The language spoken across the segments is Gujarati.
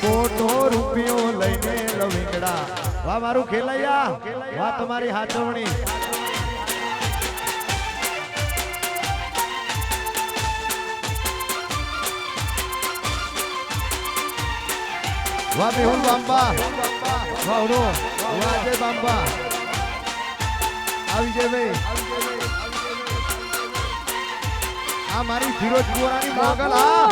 કોટો રૂપિયો લઈને લવિંગડા વાહ, મારું ખેલૈયા. વાહ, તમારી હાચવણી વાહ મેહુલ બાંબા. વાહ વાહ અજય બાંબા. આવી જય ભાઈ. આ મારી ફિરોજ કુંવરાની મોગલ હા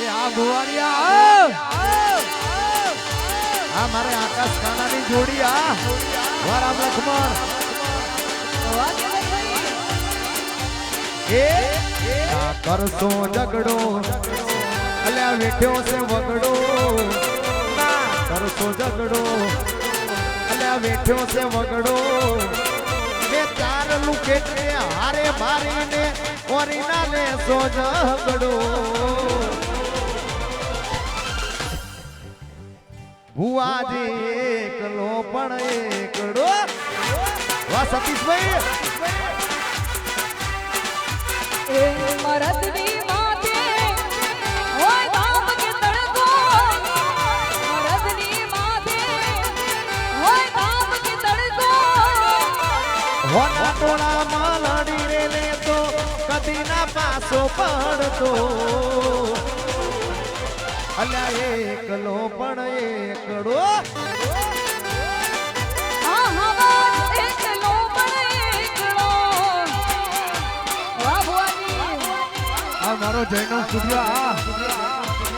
એ આ ગોવાળિયા આવ આ મારે આકાશ કાનાની જોડી આ વાહ રામ લક્ષ્મણ એ આ કરશો ઝઘડો અલ્યા વેઠ્યો છે વગડો ના કરશો ઝઘડો અલ્યા વેઠ્યો છે વગડો. મે ચાર લુકેટને હારે મારીને ઓરીના સો ઝઘડો ભુવાજી એકલો પણ એકડો. વાહ, સતીશભાઈ. પાસો પાડતો અલ્યા એકલો પણ એકડો. મારો જયનો આ.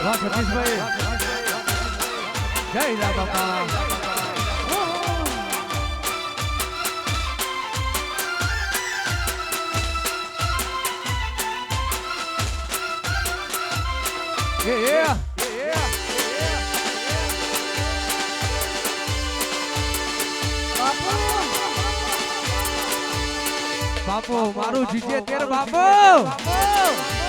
વાહ સતીશભાઈ જય રા બાપા Yeah. બાપુ બાપુ મારું જીજે તેર બાપુ સમય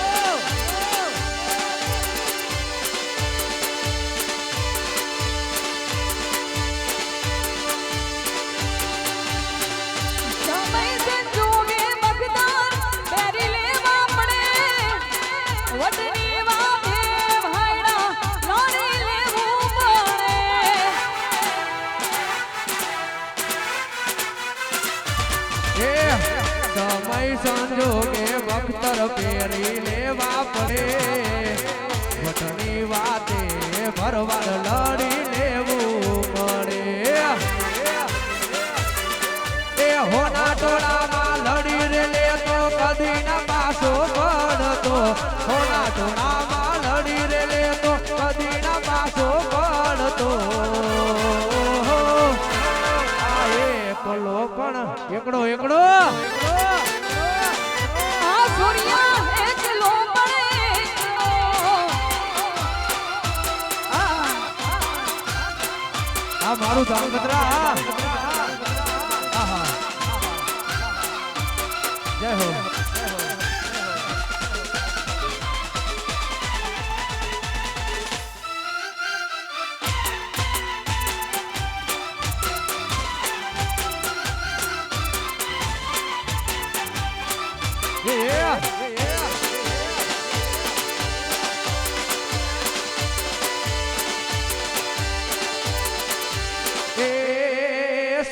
સંજોગે વખતર પેરી લેવા પડે. વટની વાતે ભરવાર લડી લેવું પડે. એ હોના ટોળામાં લડી રે લે તો કદી ના પાછો પડતો. હોના ટોળામાં લડી રે લે તો કદી ના પાછો પડતો. એકડો એકડો. મારું ધામગધરા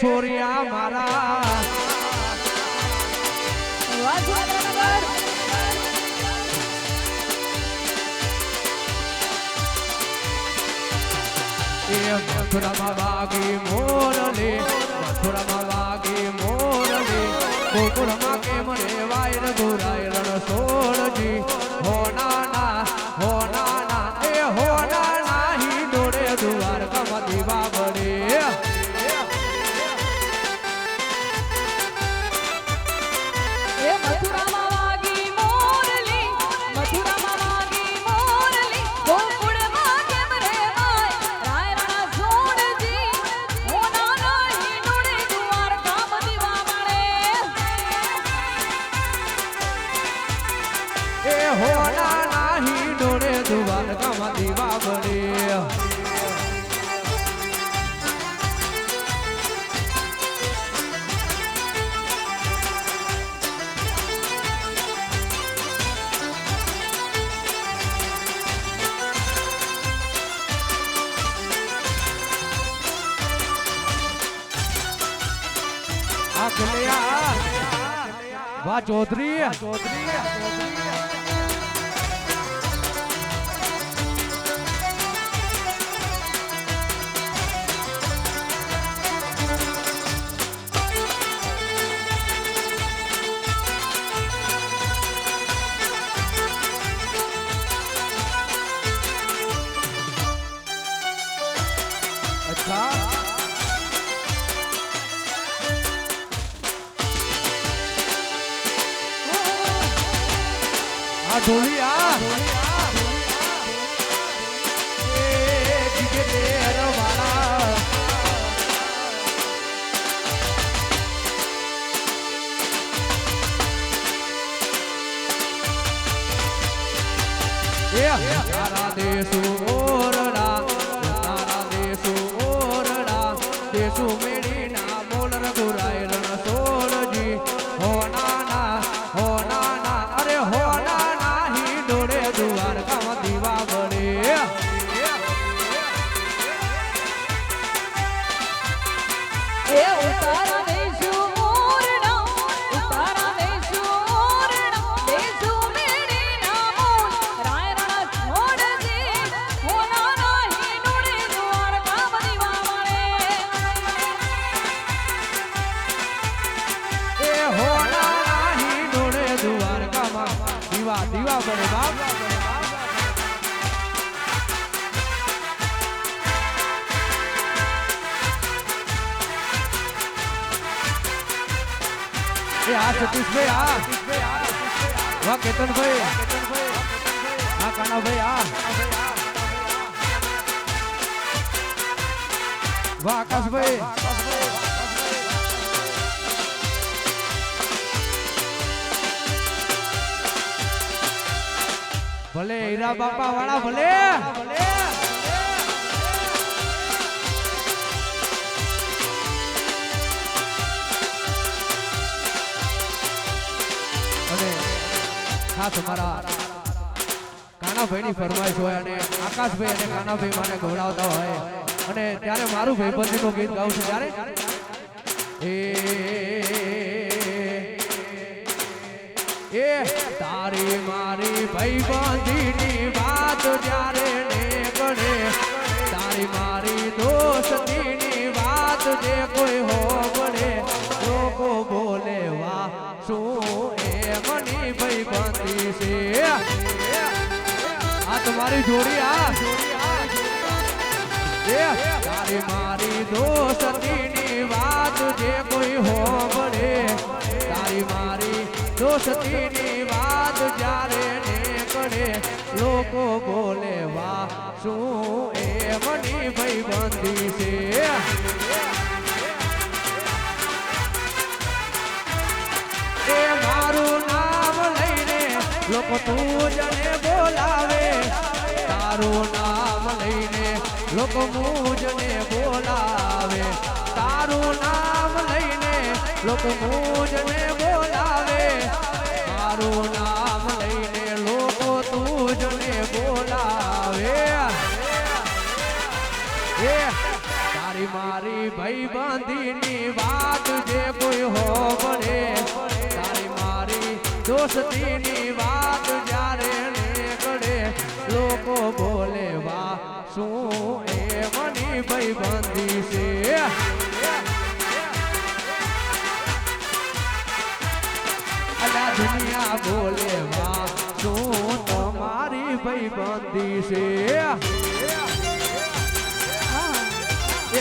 એ સોરિયા મારા મથુરામાં વાગી મોરલે મથુરામાં વાગી મોરલે ગોકુળમાં કેમ રે વાયર 做美丽的。સતીશભાઈ આ વાહ કેતનભાઈ આ કાનાભાઈ આ વાહ આકાશભાઈ ભલે હીરા બાપા વાળા ભલે અને ખાસ મારા. કાનાભાઈ ની ફરમાઈશ હોય અને આકાશભાઈ અને કાનાભાઈ મને ગવડાવતા હોય. અને ત્યારે મારું ભાઈબંધી નું ગીત ગાઉં છું. ત્યારે એ તારી મારી ભાઈબંધીની વાત જ્યારે નીકળે, તારી મારી દોસ્તીની વાત જે કોઈ હોબળે લોકો બોલે, વાહ, શું મની ભાઈબંધી છે. આ તમારી જોડી, આ. તારી મારી દોસ્તીની વાત જે કોઈ હોબળે તારી મારી દોસ્તીની વાત જ્યારે નીકળે, લોકો બોલે, વાહ, શું એ મની ભાઈ બંધી છે? મારું નામ લોકો તું બોલાવે. તારું નામ લઈને લોકો મુજને બોલાવે. તારું નામ લઈને લોકો મુજને બોલાવે. તારું નામ લઈને લોકો તુજને બોલાવે. તારી મારી ભાઈબંધીની વાત જે કોઈ હોબળે તારી દોસ્તીની વાત જ્યારે નીકળે લોકો બોલે વા શું એ મની ભાઈબંધી છે? અલા દુનિયા બોલે વા શું તમારી ભાઈ ભાઈબંધી છે?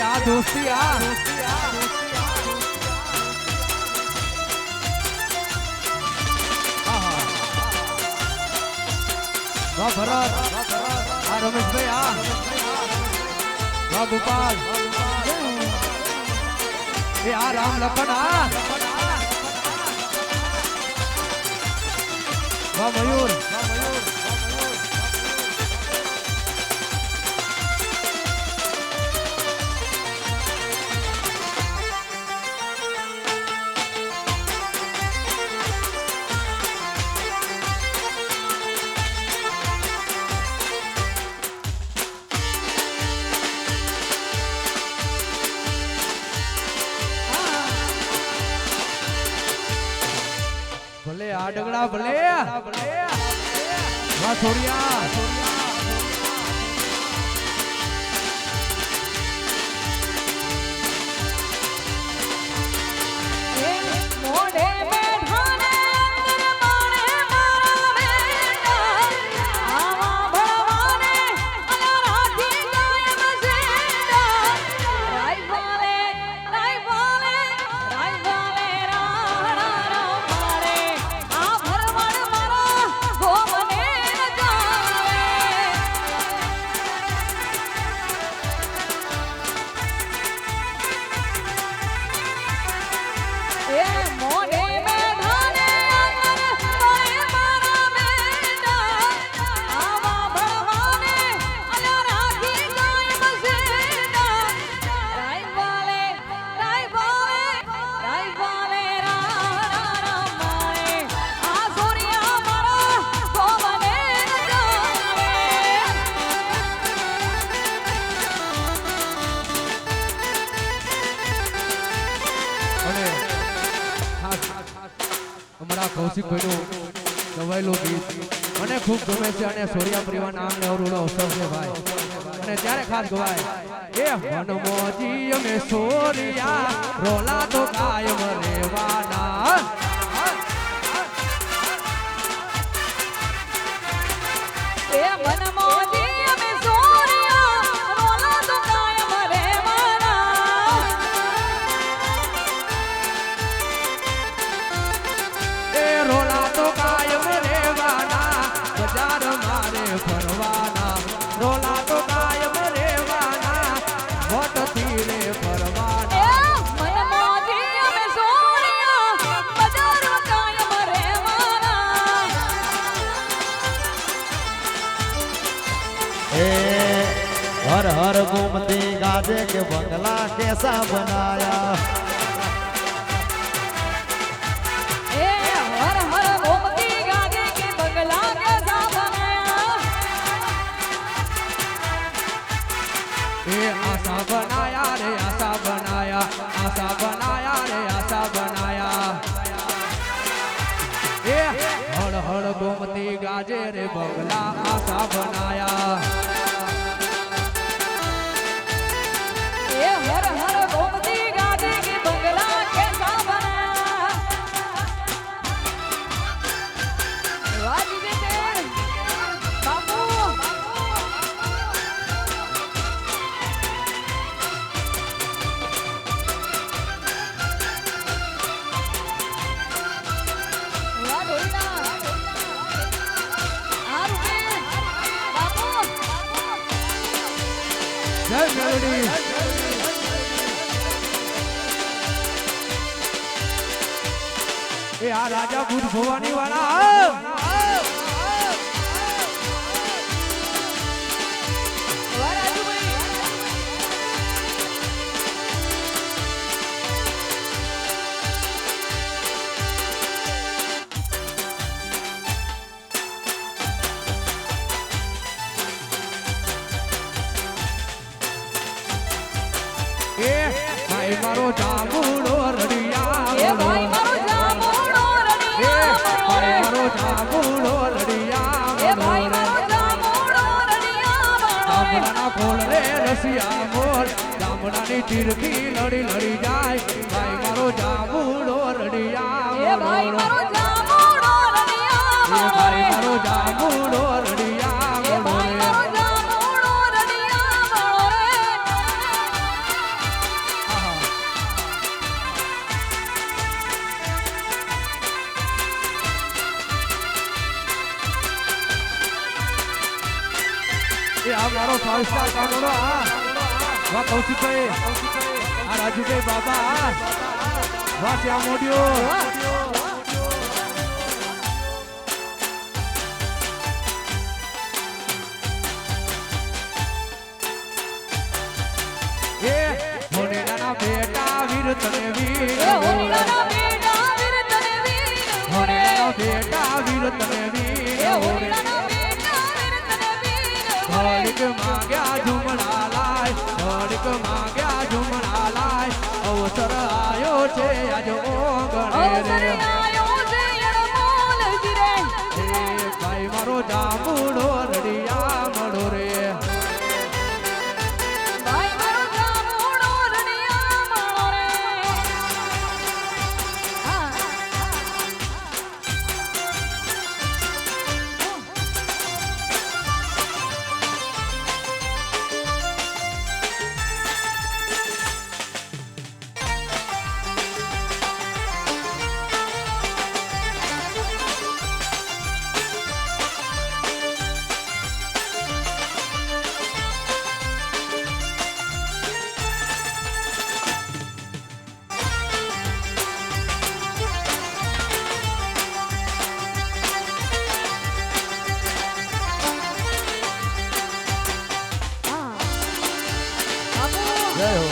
આ દોસ્તી આ? વાહ ભરત આ રમેશભાઈ આ. વાહ ગોપાલ. એ આ રામ લખન આ. વાહ મયુર. વાહ છોડિયા ખૂબ ગમે છે અને સૂર્યા પરિવારના ને અવરુડો અવસર ભાઈ. અને ત્યારે ખાસ ગવાય, એ વનમોજી અમે સૂર્યા, રોલા તો કાયમ રેવાના देख बंगला कैसा बनाया के बंगला कैसा बनाया रे आशा बनाया आशा बनाया रे आशा बनाया ए, हर हर गोमती गाजे रे बंगला, आशा बनाया। mesmo, bora, bora. રાજા બુધ ભવાની વાળા ગામડાની તીરથી લડી લડી જાય. ભાઈ મારો જાબુડો રડિયા ભાઈ મારો જાબુડો રડિયા ભાઈ મારો જાંબુડો મારો જામુડો રડિયા વાહ કૌશિકભાઈ આ રાજુભાઈ બાબા વાહ શ્યામ મોડિયો બેટા વીર તને વીર. એ હોલીના બેટા વીર તને વીર. મોનેડાના બેટા વીર તને વીર. એ બેટા વીર તને વીર. એક માંગ્યા ઝુમણા લાય. અવસર આવ્યો છે આજ ઓગણે રે. ભાઈ મારો જાંબુડો રડિયા જય હો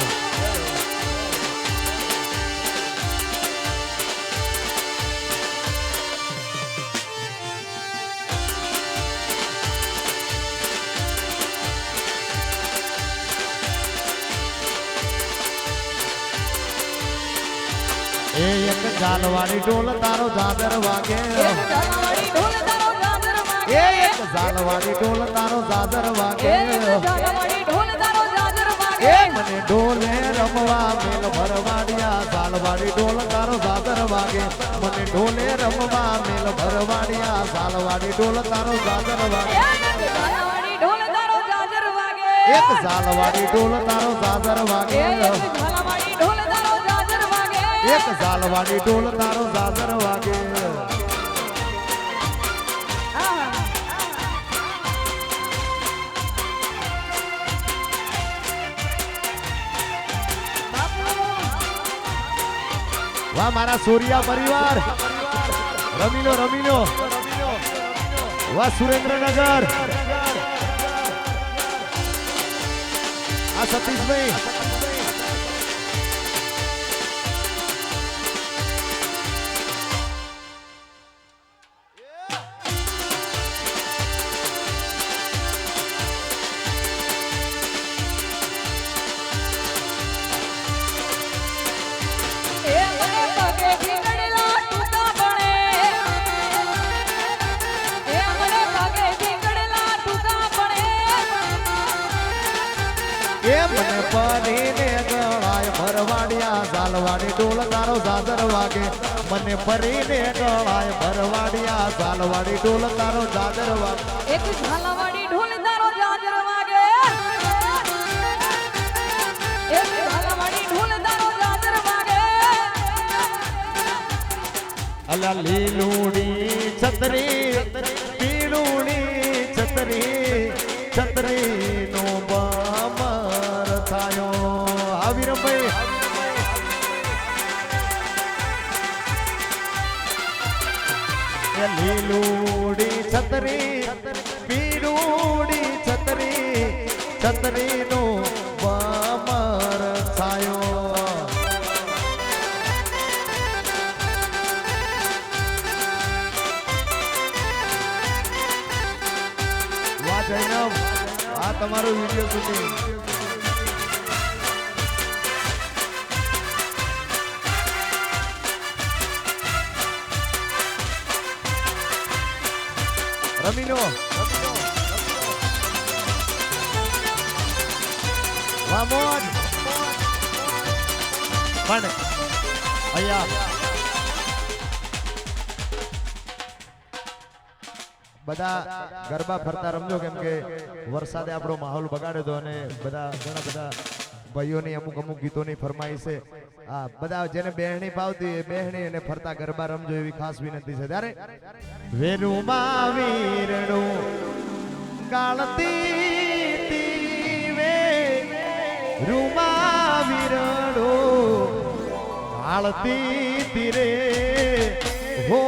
એ એક જાલવાળી ઢોલ તારો જાદર વાગે. એ એક જાલવાળી ઢોલ તારો જાદર વાગે. એ મને ઢોલે રમવા મેલ ભરવાડિયા સાલવાડી ઢોલ તારો સાદર વાગે. મને ઢોલે રમવા મેલ ભરવાડિયા સાલવાડી ઢોલ તારો સાદર વાગે. એક સાલવાડી ઢોલ તારો સાદર વાગે? એક સાલવાડી ઢોલ તારો સાદર વાગે. વાહ મારા સૂર્યા પરિવાર. રમીલો રમીલો. વાહ સુરેન્દ્રનગર. આ સતીશભાઈ. સાલવાડી ઢોલ તારો સાદર વાગે. મને પરીને ગવાય ભરવાડિયા સાલવાડી ઢોલ તારો સાદર વાગે. એક ઝાલાવાળી ઢોલ તારો વાગે. એક ઝાલાવાળી ઢોલ તારો વાગે. અલા લીલુડી છતરી લીલુડી છતરી પીરુડી છતરી છતરીનો બામર છાયો આ તમારું વીડિયો વાહ મોજ પણ અહીંયા બધા ગરબા ફરતા રમજો કેમ કે વરસાદે આપણો માહોલ બગાડ્યો હતો અને બધા ઘણા બધા ભાઈઓની અમુક અમુક ગીતોની ફરમાઈ છે. હા, બધા જેને બેહણી ભાવતી એ બેહણી અને ફરતા ગરબા રમજો એવી ખાસ વિનંતી છે. ત્યારે વેરુમાં વીરણું ગાળતી તીવે રૂમા વીરણો ગાળતી તીરે હો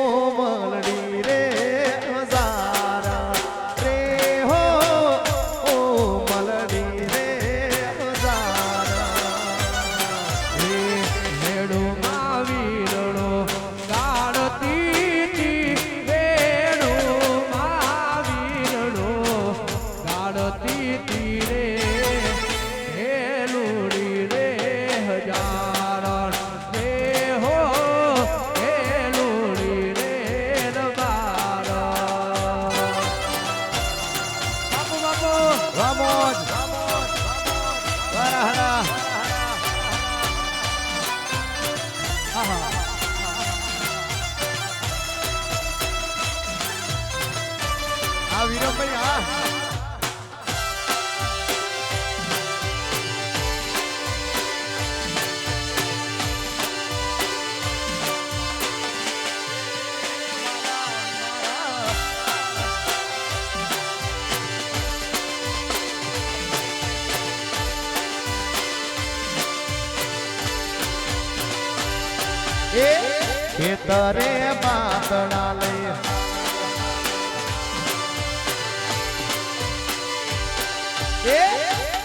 ખેતરે બાતડા લઈ.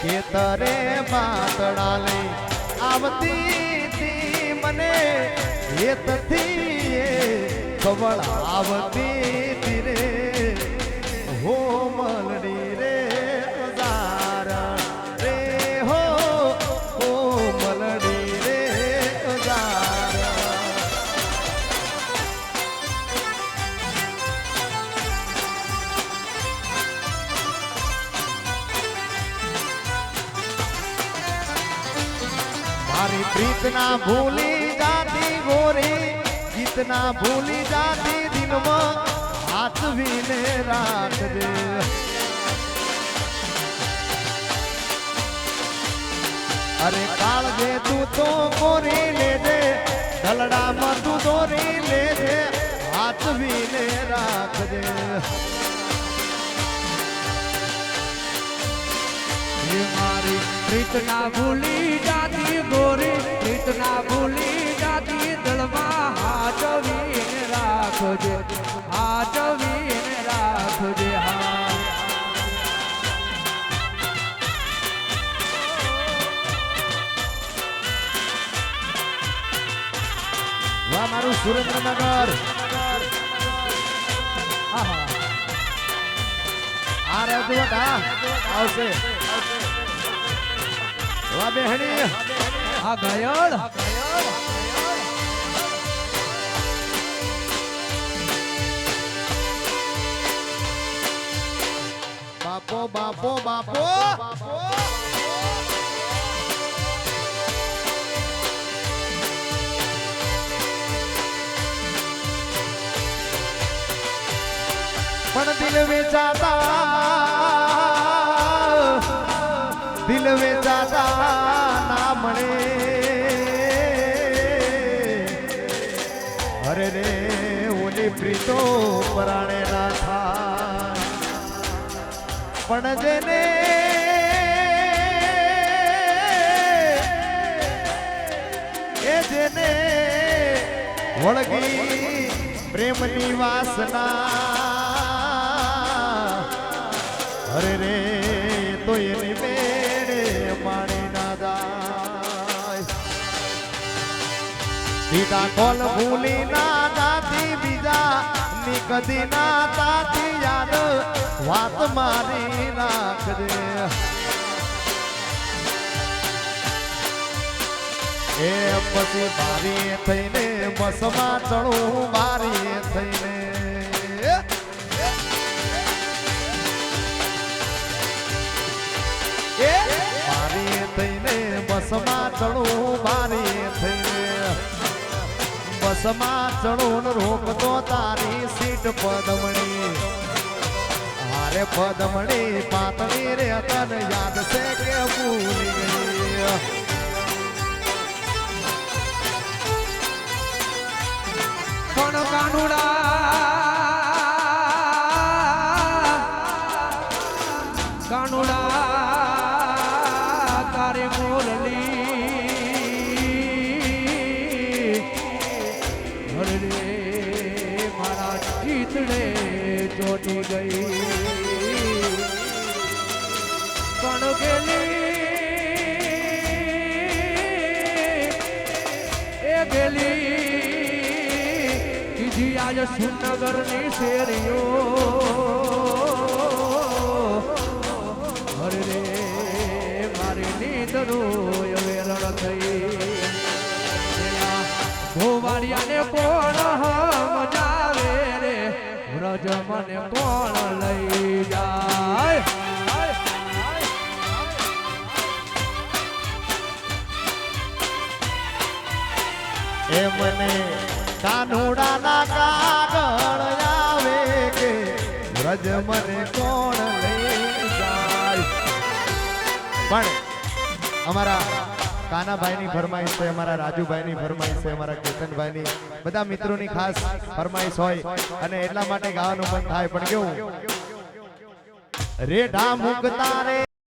ખેતરે બાતડા લઈ. આવતી મને એ કવળ આવતી મારી પ્રીત ના ભૂલી જાતી ગોરી ગીત ના ભૂલી જાતી દિલમાં હાથવીને રાખજે અરે કાળજે તું તો કોરી લેજે દલડામાં તું દોરી લેજે હાથવીને રાખજે મારી પ્રીત ના ભૂલી જાતી ગોરી પ્રીત ના ભૂલી જાતી દળમાં હાચવીને રાખજે હાચવીને રાખજે, હા. વાહ, મારું સુરેન્દ્રનગર. આ રજવટ હા. આવશે. વાહ બેહણી. આ ઘયલ બાપો બાપો બાપો. પણ દિલ વેચાતા વેચાતા ના મળે. અરે રે, ઓલી પ્રીતો પરાણે ના થા પણ જેને એ જેને વળગી પ્રેમની વાસના. અરે રે તો એની બીજા કોલ ભૂલી ના જાતી, બીજા ની કદી ના તાતી યાદ વાત મારી રાખજે. એ પછી મારી થઈને બસમાં ચડું મારી થઈને. મારી થઈને બસમાં ચણું થઈને બસમાં ચડું રોકતો તારી સીટ પદમણી. હારે પદમણી પાતળી રે, તને યાદ છે કે ભૂલી પણ કાનુડા શ્રીનગરની શેરીઓ. હરે રે, મારી નીંદરો વેરણ થઈ. પેલા ગોવાળિયાને કોણ સમજાવે રે. વ્રજ મને કોણ લઈ જાય મને કોણ લઈ જાય. પણ અમારા કાનાભાઈની ફરમાઈશ છે, અમારા રાજુભાઈની ફરમાઈશ છે, અમારા કેતનભાઈની. બધા મિત્રોની ખાસ ફરમાઈશ હોય અને એટલા માટે ગાવાનું પણ થાય. પણ કેવું? રેઢા મુકતા રે